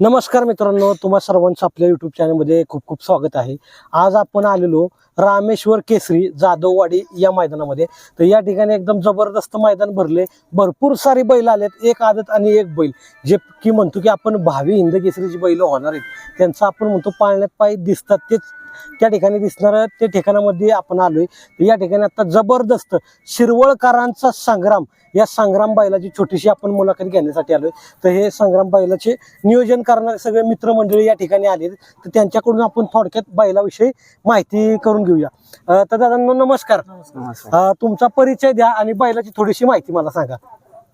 नमस्कार मित्रांनो तुम्हा सर्वांचं आपल्या युट्यूब चॅनलमध्ये खूप खूप स्वागत आहे. आज आपण आलेलो रामेश्वर केसरी जाधववाडी या मैदानामध्ये. तर या ठिकाणी एकदम जबरदस्त मैदान भरले. भरपूर सारे बैल आलेत एक आदत आणि एक बैल. जे की म्हणतो की आपण भावी हिंद केसरीची बैल होणार आहेत. त्यांचं आपण म्हणतो पाळण्यात पाय दिसतात तेच त्या ठिकाणी दिसणार ते ठिकाणामध्ये आपण आलोय. या ठिकाणी आता जबरदस्त शिरवळकरांचा संग्राम या संग्राम बैलाची छोटीशी आपण मुलाखत घेण्यासाठी आलोय. तर हे संग्राम बैलाचे नियोजन करणारे सगळे मित्रमंडळी या ठिकाणी आले तर त्यांच्याकडून आपण थोडक्यात बैलाविषयी माहिती करून घेऊया. तर दादांनो नमस्कार. तुमचा परिचय द्या आणि बैलाची थोडीशी माहिती मला सांगा.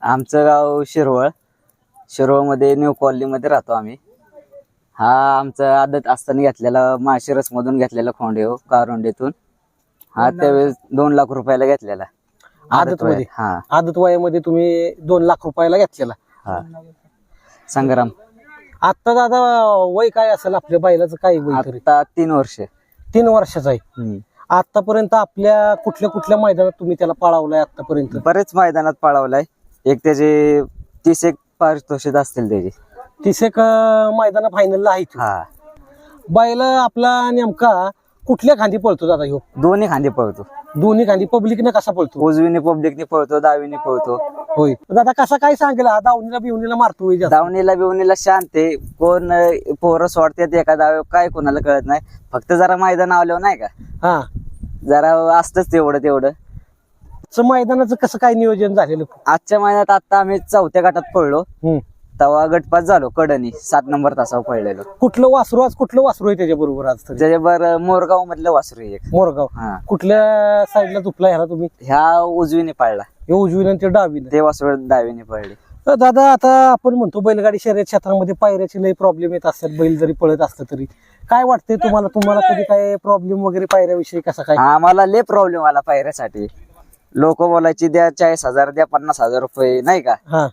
आमचं गाव शिरवळ. शिरवळमध्ये न्यू कॉलनीमध्ये राहतो आम्ही. हा आमचा आदत असताना घेतलेला माशिरस मधून घेतलेला खोंडेव कारोंडेतून. हा त्यावेळेस दोन लाख रुपयाला घेतलेला. आदतमध्ये? वय. हा. आदत वयामध्ये तुम्ही दोन लाख रुपयाला घेतलेला? हा. संग्राम. आता दादा वय काय असेल आपल्या बैलाचं काय वय तरी? आता तीन वर्ष. तीन वर्षाचं आहे. हम्म. आतापर्यंत आपल्या कुठल्या कुठल्या मैदानात तुम्ही त्याला पळावलाय आतापर्यंत बरेच मैदानात पळवलाय. एक त्याचे तीस एक पारितोषिक असतील त्याचे. तीस एक मैदान फायनलला आहे हा. बैल आपला नेमका कुठल्या खांदी पळतो दादा ह्यो? दोन्ही खांदे पळतो. दोन्ही खांदी पब्लिकने कसा पळतो? उजवीने पब्लिकने पळतो डावीने पळतो. होय. दादा कसा काय सांगेल हा? दावणीला बिवणीला मारतो होय जास्त. दावणीला बिवणीला शांत आहे. कोण अं, पोरं सोडतात एका दाव काय कोणाला कळत नाही. फक्त जरा मैदान आवल्यावर नाही का? हा. जरा असतच तेवढं तेवढं. च मैदानाचं कसं काय नियोजन झालेलं? आजच्या महिन्यात आता आम्ही चौथ्या गटात पळलो. हम्म. तेव्हा गटपात झालो कडनी सात नंबर तासावर पळलेलो. कुठलं वासरू आज कुठलं वासरू आहे त्याच्या बरोबर आज तरी? त्याच्यावर मोरगाव मधलं वासरू आहे एक. मोरगाव. हा. कुठल्या साईडला तुपला ह्याला तुम्ही? ह्या उजवीने पळला. हे उजवीनं आणि ते डावीनं. ते वासरू डावीने पळले. दादा आता आपण म्हणतो बैलगाडी शर्यत क्षेत्रामध्ये पायऱ्याचे लई प्रॉब्लेम येत असतात बैल जरी पळत असतं तरी. काय वाटतंय तुम्हाला? तुम्हाला कधी काय प्रॉब्लेम वगैरे पायऱ्याविषयी कसा काय? आम्हाला लय प्रॉब्लेम आला पायऱ्यासाठी. लोक बोलायची द्या चाळीस हजार द्या पन्नास हजार रुपये नाही का? हा.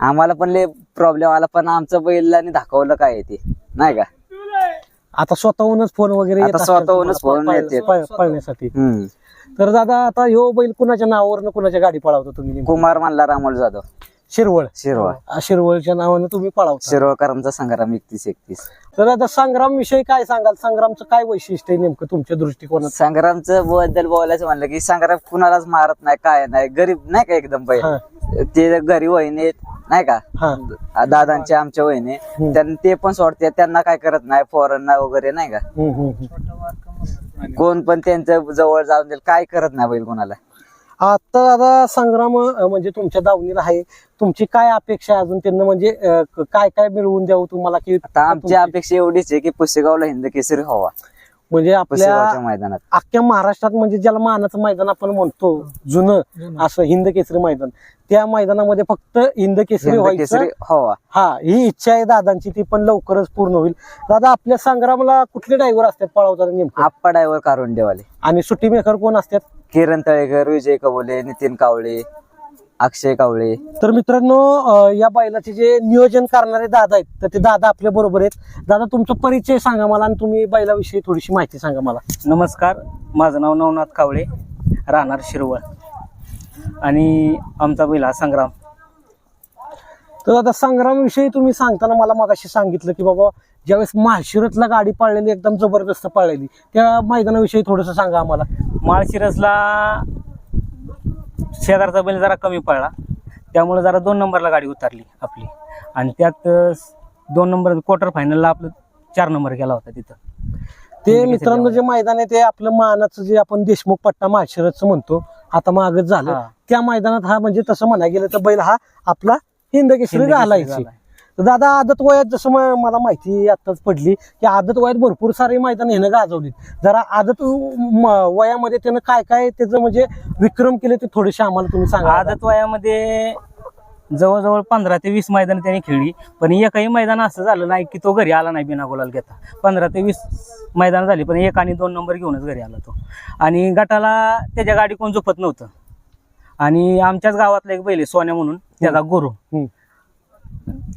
आम्हाला पण लय प्रॉब्लेम आला पण आमचं बैलाने दाखवलं काय ते. नाही का? आता स्वतःहूनच फोन वगैरे येत आता असतात स्वतःहूनच तुम्हाला फोन पाळ-. पाळ- पळण्यासाठी. हम्म. तर दादा आता ह्यो बैल कुणाच्या नावावरनं कुणाच्या गाडी पळावता तुम्ही नेमकं? कुमार म्हणला रामोल जाधव. शिरवळ. शिरवळ. आ, शिरवळच्या नावानं तुम्ही पळावता. शिरवळकरांचा संग्राम एकतीस एकतीस. तर आता संग्राम विषयी काय सांगाल? संग्रामचं काय वैशिष्ट्य आहे नेमकं तुमच्या दृष्टिकोनात? संग्रामचं बद्दल बोलायचं म्हणलं की संग्राम कुणालाच मारत नाही काय नाही गरीब नाही का एकदम हा. पहिले ते गरीब वहिने नाही का? हा. दादांचे आमच्या वहिने. त्यांना ते पण सोडते त्यांना काय करत नाही? फॉरेनना वगैरे नाही का? हम्म, हम्म, हम्म. कोण पण त्यांच्या जवळ जाऊन देईल. काय करत नाही बैल कोणाला? आता दादा संग्राम अं, म्हणजे तुमच्या दावणीला आहे. तुमची काय अपेक्षा आहे अजून त्यांना? म्हणजे अं, क- काय काय मिळवून द्यावं तुम्हाला की आता आमची तुमची- अपेक्षा एवढीच आहे की पुसेगावला हिंद केसरी व्हावा. म्हणजे आपल्या मैदानात. अख्ख्या महाराष्ट्रात म्हणजे ज्याला मानाचं मैदान आपण म्हणतो जुनं असं हिंद केसरी मैदान. त्या मैदानामध्ये फक्त हिंद केसरी व्हायचं? केसरी व्हावा हा ही इच्छा आहे दादांची ती पण लवकरच पूर्ण होईल. दादा आपल्या संग्रामला कुठले ड्रायव्हर असतात पळवताना नेमकं? आप्पा डायव्हर कारुंडेवाले आणि सुट्टी मेकर कोण असतात? किरण तळेकर विजय कबोले नितीन कावळे अक्षय कावळे. तर मित्रांनो अं, या बैलाचे जे नियोजन करणारे दादा आहेत तर ते दादा आपल्या बरोबर आहेत. दादा तुमचा परिचय सांगा मला आणि तुम्ही बैलाविषयी थोडीशी माहिती सांगा मला. नमस्कार माझं नाव नवनाथ कावळे राहणार शिरवळ. आणि आमचा बैल हा संग्राम. तर दादा संग्रामविषयी तुम्ही सांगताना मला मगाशी सांगितलं की बाबा ज्यावेळेस माळशिरतला गाडी पाळलेली एकदम जबरदस्त पाळलेली त्या मैदानाविषयी थोडंसं सांगा आम्हाला. माळशिरसला शेजारचा बैल जरा कमी पडला. त्यामुळे जरा दोन नंबरला गाडी उतरली आपली. आणि त्यात दोन नंबर क्वार्टर फायनलला आपलं चार नंबर गेला होता तिथं. ते मित्रांनो जे मैदान आहे ते आपलं मानाचं जे आपण देशमुख पट्टा माळशिरतचं म्हणतो आता मागच झालं. त्या मैदानात हा म्हणजे तसं म्हणायला गेलं तर बैल हा आपला हिंद केसरी हिंद केसरी घालायची. तर दादा आदत वयात जसं मला माहिती आताच पडली की आदत वयात भरपूर सारे मैदान ह्यानं गाजवली जरा आदत वयामध्ये त्यानं काय काय त्याचं म्हणजे विक्रम केले ते थोडेसे आम्हाला तुम्ही सांगा. आदत वयामध्ये जवळजवळ पंधरा ते वीस मैदान त्यांनी खेळली. पण एकही मैदान असं झालं नाही की तो घरी आला नाही बिना गोलाल घेता. पंधरा ते वीस मैदान झाली पण एक आणि दोन नंबर घेऊनच घरी आला तो. आणि गटाला त्याच्या गाडी कोण झोपत नव्हतं. आणि आमच्याच गावातला एक बैल सोन्या म्हणून त्याचा गुरु.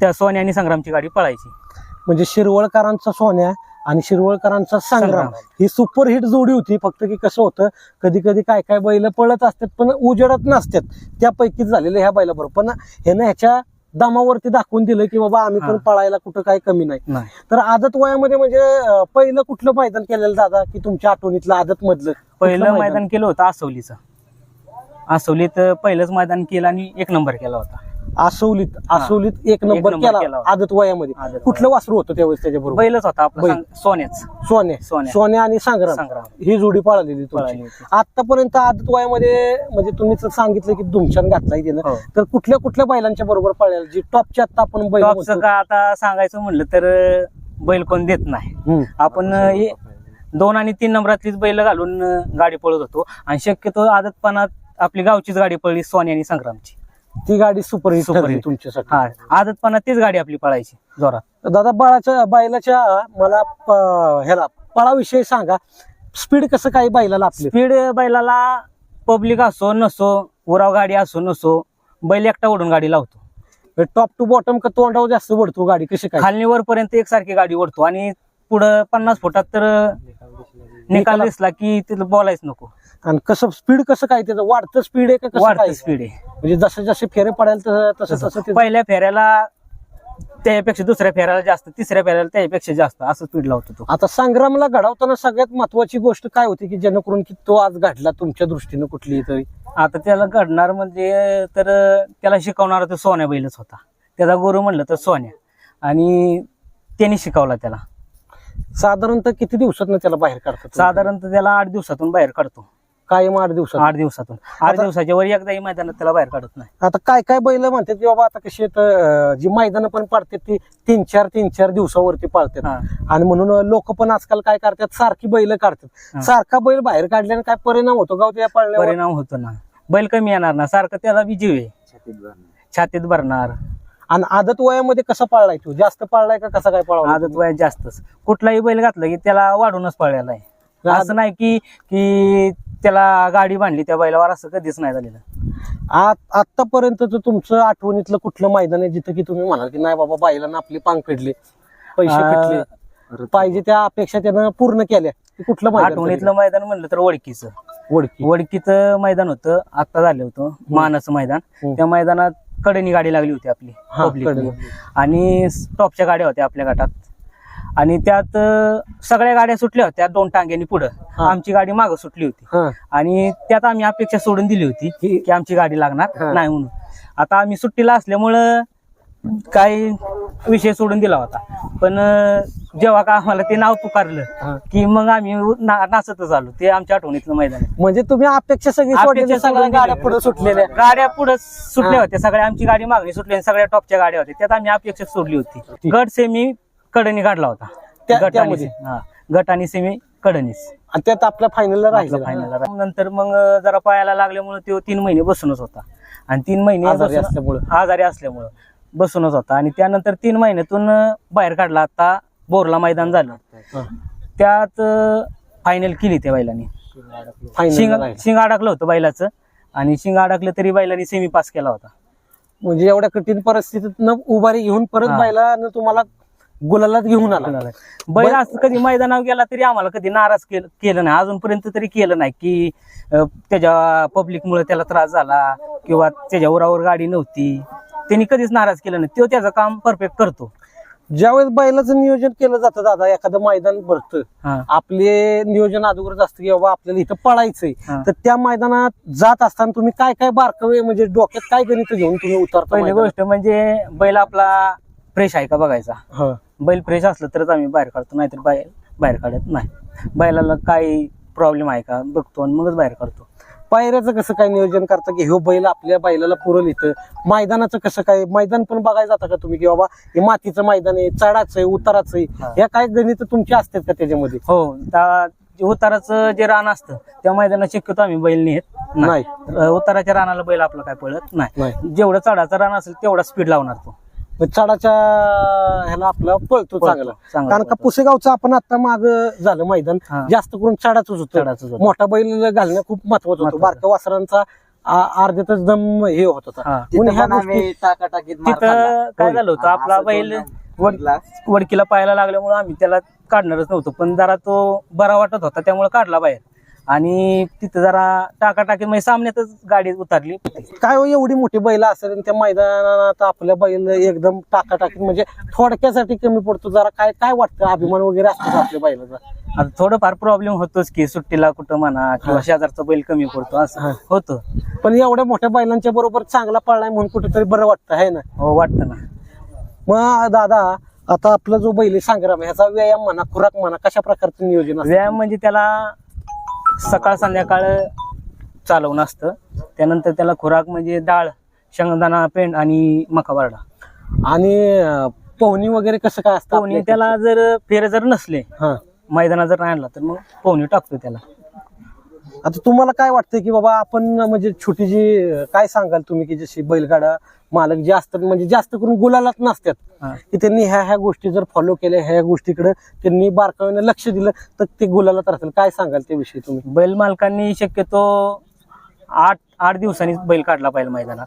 त्या सोन्या आणि संग्रामची गाडी पळायची. म्हणजे शिरवळकरांचा सोन्या आणि शिरवळकरांचा संग्राम. संग्राम. ही सुपरहिट जोडी होती. फक्त की कसं होतं कधी कधी काय काय बैल पळत असतात पण उजेडत नसतात. त्यापैकीच झालेलं ह्या बैलाबरोबर. पण ह्यानं ह्याच्या दमावरती दाखवून दिलं की बाबा आम्ही पण हा. पळायला कुठं काही कमी नाही. नाही. तर आदत वयामध्ये म्हणजे अं, पहिलं कुठलं मैदान केलेलं दादा? की तुमच्या आठवणीतलं आदत मधलं? पहिलं मैदान? केलं होतं आसवलीचं. आसवलीत पहिलंच मैदान केलं आणि एक नंबर केला होता. आसवलीत आसवलीत एक नंबर नंबर केला केला होता. आदत वयामध्ये आदत कुठलं वासरू होतं त्यावेळेस त्याच्याबरोबर बैलच होता आपला बैल. सांग- सोन्याच सोने सोन्या. सोने आणि संग्राम संग्राम ही जोडी पळालेली पळाली तुमची होती. आतापर्यंत आदत वयामध्ये म्हणजे तुम्ही तर सांगितलं की धुमशान घातलाय तिनं हो. तर कुठल्या कुठल्या बैलांच्या बरोबर पळायला जी टॉपच्या आता आपण बैल टॉपचं म्हणतो. का आता सांगायचं म्हणलं तर अं, बैल कोण देत नाही हम्म. आपण अं, हे दोन आणि तीन नंबरातलीच बैल घालून अं, गाडी पळत होतो आणि शक्यतो आदतपणात आपली गावचीच गाडी पळली सोनी आणि संग्रामची ती गाडी सुपर हिट ठरली. तुमच्यासाठी. हा आदतपणात तीच गाडी आपली पळायची जोरात. दादा बाळाच्या बैलाच्या मला प- ह्याला पळाविषयी सांगा. स्पीड कसं काही बैलाला आपले? स्पीड बैलाला पब्लिक असो नसो उराव गाडी असो नसो बैल एकटा ओढून गाडी लावतो. टॉप टू बॉटम का तोंडावर जास्त वडतो गाडी? कशी काय? खालनी वरपर्यंत एकसारखी गाडी ओढतो. आणि पुढं पन्नास फुटात तर निकाल. दिसला की तिथं बोलायच नको. आणि कसं स्पीड कसं काय त्याचं? वाढतं स्पीड आहे का कसं वाढतं काय? स्पीड आहे. म्हणजे जसे जसे फेरे पडायला तसं तसं तसं. ते- पहिल्या फेऱ्याला त्याच्यापेक्षा दुसऱ्या फेऱ्याला जास्त तिसऱ्या फेऱ्याला त्याच्यापेक्षा जास्त असं स्पीड लावतो तो. आता संग्रामला घडवताना सगळ्यात महत्वाची गोष्ट काय होती की जेणेकरून की तो आज घडला तुमच्या दृष्टीनं कुठली तरी? आता त्याला घडणार म्हणजे तर त्याला शिकवणारा तो सोन्या बैलच होता. त्याचा गुरु म्हणलं तर सोन्या. आणि त्यांनी शिकवला त्याला. साधारणतः किती दिवसात त्याला बाहेर काढतात साधारणतः त्याला आठ दिवसातून बाहेर काढतो. कायम आठ दिवसात? आठ दिवसातून. आठ आता- दिवसाच्या वर एकदाही मैदानात त्याला बाहेर काढत नाही. आता काय काय बैल म्हणतात की बाबा आता कशी आहेत, अं, जी मैदानं पण पाडतात ती तीन चार तीन चार दिवसावरती पाळतात हा. आणि म्हणून लोक पण आजकाल काय करतात सारखी बैल काढतात. हा. सारखा बैल बाहेर काढल्याने काय परिणाम होतो गाव त्या पाळण्यावर? परिणाम होतो ना. बैल कमी येणार ना सारखं त्याला बी जीव आहे छातीत भरणार. आणि आदत वयामध्ये कसा पाळलाय तू? जास्त पाळलाय का कसा काय पाळला आदत वयात जास्तच. कुठलाही बैल घातला की त्याला वाढूनच पळलेला आहे. असं नाही की की त्याला गाडी बांधली त्या बैलावर असं कधीच नाही झालेलं. आतापर्यंत तुमचं आठवणीतलं कुठलं मैदान आहे जिथं की तुम्ही म्हणाल की नाही बाबा बाईला आपली पांग फेडले पैसे आ, फेटले. पाहिजे त्या अपेक्षा त्यानं पूर्ण केल्या. ते कुठलं मैदान आठवणीतलं मैदान म्हणलं तर वडकीचं? वडकी. वडकीचं मैदान होतं आता झालं होतं मानाचं मैदान. त्या मैदानात कडेनी गाडी लागली होती आपली हा, कडेनी. आणि टॉपच्या गाड्या होत्या आपल्या गटात आणि त्यात अं, सगळ्या गाड्या सुटल्या होत्या दोन टांग्यांनी पुढं हा. आमची गाडी मागं सुटली होती हा आणि त्यात आम्ही अपेक्षा सोडून दिली होती की- की आमची गाडी लागणार हा. नाही म्हणून आता आम्ही सुट्टीला असल्यामुळं काही विषय सोडून दिला होता पण जेव्हा का आम्हाला ते नाव. पुकारलं की मग आम्ही ना- नाचतच आलो ते आमच्या आठवणीतलं मैदान आहे म्हणजे तुम्ही अपेक्षा सगळी अपेक्षा सगळ्या गाड्या. पुढे सुटलेल्या गाड्या पुढे सुटल्या हा. होत्या सगळ्या आमची गाडी मागणी सुटली आणि सगळ्या टॉपच्या गाड्या होत्या त्यात आम्ही अपेक्षा सोडली होती ठीक. गट सेमी कडनी काढला होता त्या- गट आणि त्यामध्ये? से- हा. गट आणि सेमी कडनीच आणि त्यात आपल्या फायनलला राहिलं फायनल नंतर मग जरा पायाला लागल्यामुळे तो तीन महिने बसूनच होता आणि तीन महिने आजारी बसून- असल्यामुळं. आजारी असल्यामुळं बसूनच होता. आणि त्यानंतर तीन महिन्यातून बाहेर काढला. आता बोरला मैदान झालं. त्यात फायनल केली त्या बैलांनी. शिंग शिंग अडकलं होतं बैलाचं. आणि शिंग अडकलं तरी बैलांनी सेमी पास केला होता. म्हणजे एवढ्या कठीण परिस्थितीत उभारी घेऊन परत. बैलानं तुम्हाला गुलालात घेऊन आला. बैल असं कधी मैदानावर गेला तरी आम्हाला कधी नाराज केलं नाही. अजूनपर्यंत तरी केलं नाही की त्याच्या पब्लिकमुळे त्याला त्रास झाला किंवा त्याच्या उरावर गाडी नव्हती. त्यांनी कधीच नाराज केलं नाही. तो त्याचं काम परफेक्ट करतो. ज्यावेळेस बैलाचं नियोजन केलं जातं दादा एखादं मैदान भरतं. आपले नियोजन अगोदरच असतं की बाबा आपल्याला इथं पळायचंय. तर त्या मैदानात जात असताना तुम्ही काय काय बारकावे म्हणजे डोक्यात काय गणित घेऊन तुम्ही उतरता पहिली? गोष्ट म्हणजे बैल आपला फ्रेश आहे का बघायचा. बैल फ्रेश असलं तरच आम्ही बाहेर काढतो नाहीतर बाहेर बाहेर काढत नाही. बैलाला काही प्रॉब्लेम आहे का? बघतो आणि मगच बाहेर काढतो. पायऱ्याचं कसं काय नियोजन करता की ह्यो बैल आपल्या बैलाला पुरल इथं? मैदानाचं कसं काय? मैदान पण बघायला जाता का तुम्ही की बाबा हे मातीचं मैदान आहे चढाचं आहे उताराचं हा. आहे या काय गणित तुमची असतात का त्याच्यामध्ये? हो उताराचं जे रान असतं त्या मैदानात शक्यतो आम्ही बैल नेत नाही. उताराच्या रानाला बैल आपला काय पळत नाही. जेवढं चढाचं रान असेल तेवढा स्पीड लावणार तो. चढाच्या ह्याला आपला पळतो चांगला. चांगला कारण का. पुसेगावचं आपण आता माग झालं मैदान. जास्त करून चढाच होतं. मोठा बैल घालणं खूप महत्वाचं होतं. बारक्या वासरांचा अर्ध्यातच दम हे होत होता. तिथं काय झालं होतं? आपला बैल वड- वडकीला पाहायला लागल्यामुळे आम्ही त्याला काढणारच नव्हतो. पण जरा तो बरा वाटत होता त्यामुळे काढला बाहेर. आणि तिथं जरा टाकाटाकी म्हणजे सामन्यातच गाडी उतरली. काय हो एवढी मोठी बैल असेल आणि त्या मैदानात आपल्या बैल एकदम टाकाटाकी म्हणजे थोडक्यासाठी कमी पडतो जरा काय काय वाटतं? अभिमान वगैरे असतो का आपल्या बैलाचा? आता थोडंफार प्रॉब्लेम होतोच की सुट्टीला कुठं म्हणा किंवा शेजारचा बैल कमी पडतो. असं होतं. पण एवढ्या मोठ्या बैलांच्या बरोबर चांगला पळलाय म्हणून कुठेतरी बरं वाटतं आहे ना? हो वाटतं ना. मग दादा आता आपला जो बैल आहे संग्राम ह्याचा व्यायाम म्हणा खुराक म्हणा कशा प्रकारचं नियोजन असतं? व्यायाम म्हणजे त्याला सकाळ संध्याकाळ चालवणं असतं. त्यानंतर त्याला खुराक म्हणजे डाळ शेंगदाणा पेंड आणि मका बारडा. आणि पोहणी वगैरे कसं काय असतं पोहणी त्याला जर फेरे जर नसले? हा. मैदानात जर नाही आणला तर मग पोहणी टाकतो त्याला. आता तुम्हाला काय वाटतं की बाबा आपण म्हणजे छोटी जी काय सांगाल तुम्ही की जशी बैलगाडा मालक जे असतात म्हणजे जास्त करून गुलालाच नसतात. की त्यांनी ह्या ह्या गोष्टी जर फॉलो केल्या ह्या गोष्टीकडे त्यांनी बारकाईने लक्ष दिलं तर ते गुलालात राहतील. काय सांगाल त्याविषयी तुम्ही? बैल मालकांनी शक्यतो आठ आठ दिवसांनी बैल काढला पाहिजे मैदानात.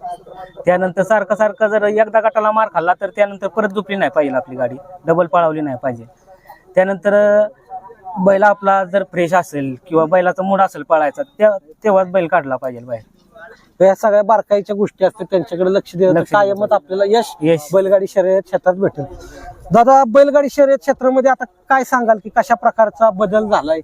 त्यानंतर सारखं सारखं जर एकदा गटाला मार खाल्ला तर त्यानंतर परत दुपली नाही पाहिजे आपली गाडी. डबल पळावली नाही पाहिजे. त्यानंतर बैल आपला जर फ्रेश असेल किंवा बैलाचा मूड असेल पळायचा त्या तेव्हाच बैल काढला पाहिजे बाहेर. तर या सगळ्या बारकाईच्या गोष्टी असतात त्यांच्याकडे लक्ष तर लक्ष दिलं कायमच आपल्याला यश यश. बैलगाडी शर्यत क्षेत्रात भेटेल. दादा बैलगाडी शर्यत क्षेत्रामध्ये आता काय सांगाल की कशा प्रकारचा बदल झालाय?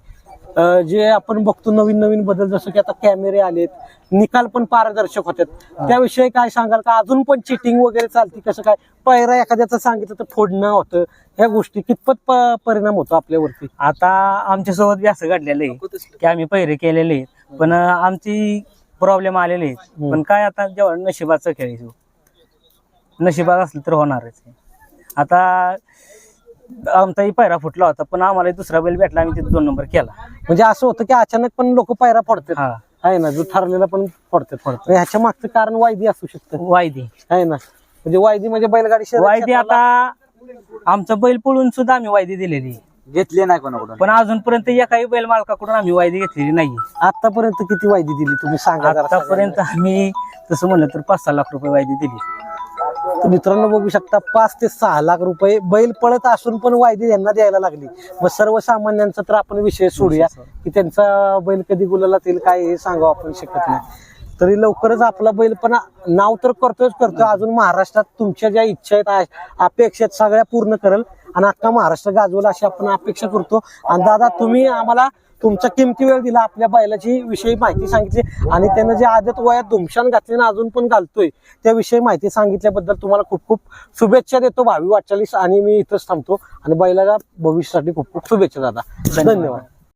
जे आपण बघतो नवीन नवीन बदल जसं की आता कॅमेरे आलेत निकाल पण पारदर्शक होतात. त्याविषयी काय सांगाल का? अजून पण चिटिंग वगैरे चालते कसं काय? पैरा एखाद्याचं सांगितलं तर फोडणं होतं. ह्या गोष्टी कितपत प- परिणाम होतो आपल्यावरती? आता आमच्यासोबत बी असं घडलेलं आहे की आम्ही पहिरे केलेले पण आमची प्रॉब्लेम आलेले आहेत. पण काय आता जेव्हा नशिबाचं खेळ आहे तो. नशिबात असलं तर होणारच आहे. आता आमचाही पहिरा फुटला होता पण आम्हाला दुसरा बैल भेटला आम्ही तिथे दोन नंबर केला. म्हणजे असं होतं की अचानक पण लोक पैरा फोडतात. हा. आहे ना जो ठरलेला पण फोडतात. फोडतात. ह्याच्या मागचं कारण वायदी असू शकतं. वायदी. आहे ना. म्हणजे वायदी म्हणजे बैलगाडी शर्यत वायदी क्षेत्राला- आता आमचा बैल पळून सुद्धा आम्ही वायदी दिलेली. घेतले नाही कोणाकडून. पण अजूनपर्यंत एकाही बैल मालकाकडून आम्ही वायदी घेतलेली नाही. आतापर्यंत किती वायदी दिली तुम्ही? सांगा जरा आतापर्यंत आम्ही तसं म्हणलं तर पाच सहा लाख रुपये वायदी दिली. तर मित्रांनो बघू शकता पाच ते सहा लाख रुपये बैल पळत असून पण वायदी यांना द्यायला लागली. मग सर्वसामान्यांचा तर आपण विषय सोडूया की त्यांचा बैल कधी गुलालात येईल काय हे सांगावं आपण शकत नाही. तरी लवकरच आपला बैल पण नाव तर करतोच करतो अजून महाराष्ट्रात तुमच्या ज्या इच्छा आहेत अपेक्षा आहेत सगळ्या पूर्ण करेल. आणि अख्खा महाराष्ट्र गाजवला अशी आपण अपेक्षा करतो. आणि दादा तुम्ही आम्हाला तुमचा किमती वेळ दिला आपल्या बैलाची विषयी माहिती सांगितली आणि त्यानं जे आदत वयात धुमशान घातले ना अजून पण घालतोय त्याविषयी माहिती सांगितल्याबद्दल तुम्हाला खूप खूप शुभेच्छा देतो भावी वाटचालीस आणि मी इथंच थांबतो. आणि बैलाला भविष्यासाठी खूप खूप शुभेच्छा दादा. धन्यवाद.